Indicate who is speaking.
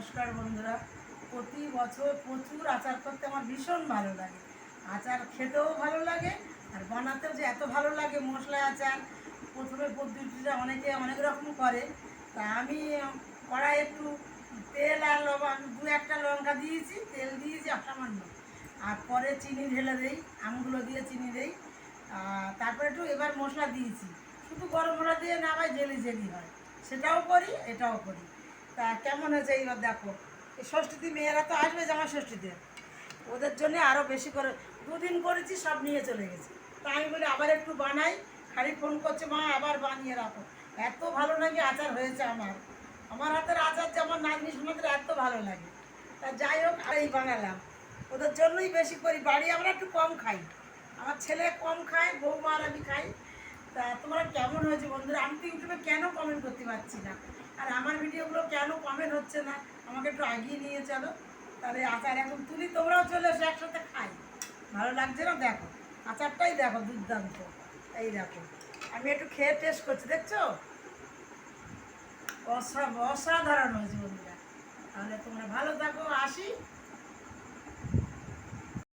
Speaker 1: নমস্কার বন্ধুরা। প্রতি বছর প্রচুর আচার করতে আমার ভীষণ ভালো লাগে। আচার খেতেও ভালো লাগে আর বানাতেও যে এত ভালো লাগে মশলা আচার। প্রথমে পদ্ধতিটা অনেকে অনেক রকম করে। তা আমি কড়াই একটু তেল আর লবণ দু একটা লঙ্কা দিয়েছি, তেল দিয়েছি সামান্য। আর পরে চিনি ঢেলে দেই, আমগুলো দিয়ে চিনি দেই। তারপরে একটু এবার মশলা দিয়েছি। শুধু গরম মশলা দিয়ে না হয় জেলি জেলি হয়। সেটাও করি, এটাও করি। তা কেমন হয়েছে এইবার দেখো? এই ষষ্ঠীতে মেয়েরা তো আসবে জামা ষষ্ঠীতে। ওদের জন্য আরও বেশি করে দুদিন করেছি, সব নিয়ে চলে গেছে। তা আমি বলি, আবার একটু বানাই। খালি ফোন করছে, মা, আবার বানিয়ে রাখো। এত ভালো নাকি আচার হয়েছে আমার। আমার হাতের আচার যেমন নাতনি সমাজের এত ভালো লাগে। তা যাই হোক আর এই বানালাম। ওদের জন্যই বেশি করি। বাড়ি আমরা একটু কম খাই। আমার ছেলে কম খায়, বৌমা আর আমি খাই। তা তোমরা কেমন হয়েছে বন্ধুরা? আমি তো ইউটিউবে কেন কমেন্ট করতে পারছি না? আর আমার ভিডিওগুলো কেন কমেন্ট হচ্ছে না? আমাকে একটু আগিয়ে নিয়ে চলো। তাহলে আচার এখন তুলি, তোমরাও চলে এসো, একসাথে খাই। ভালো লাগছে না? দেখো, আচারটাই দেখো দুর্দান্ত। এই দেখো, আমি একটু খেয়ে টেস্ট করছি, দেখছ? অসা অসাধারণ হয়েছে বন্ধুরা। তাহলে তোমরা ভালো থাকো, আসি।